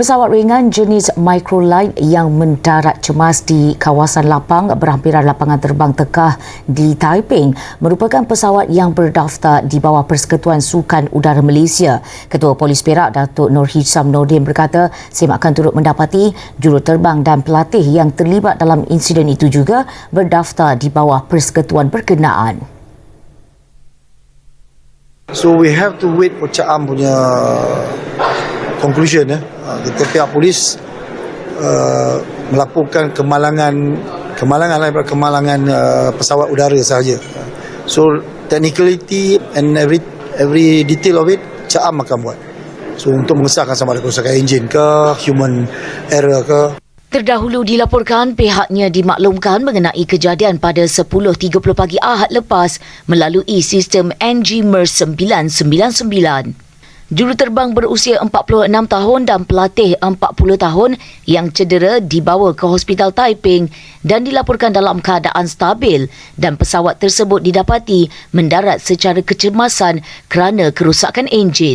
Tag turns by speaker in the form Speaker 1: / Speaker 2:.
Speaker 1: Pesawat ringan jenis Microline yang mendarat cemas di kawasan lapang berhampiran lapangan terbang Tekah di Taiping merupakan pesawat yang berdaftar di bawah Persekutuan Sukan Udara Malaysia. Ketua Polis Perak Datuk Nur Hisham Nordin berkata, SIM akan turut mendapati juruterbang dan pelatih yang terlibat dalam insiden itu juga berdaftar di bawah persekutuan berkenaan.
Speaker 2: So we have to wait for Cak Am punya conclusion ya. Uh, kita pihak polis uh, melaporkan kemalangan kemalangan daripada kemalangan uh, pesawat udara sahaja. So technicality and every every detail of it Cak Am akan buat. So untuk mengesahkan sama ada kerosakan enjin ke human error ke
Speaker 1: Terdahulu dilaporkan pihaknya dimaklumkan mengenai kejadian pada 10.30 pagi Ahad lepas melalui sistem NG MERS 999. Juruterbang berusia 46 tahun dan pelatih 40 tahun yang cedera dibawa ke Hospital Taiping dan dilaporkan dalam keadaan stabil dan pesawat tersebut didapati mendarat secara kecemasan kerana kerusakan enjin.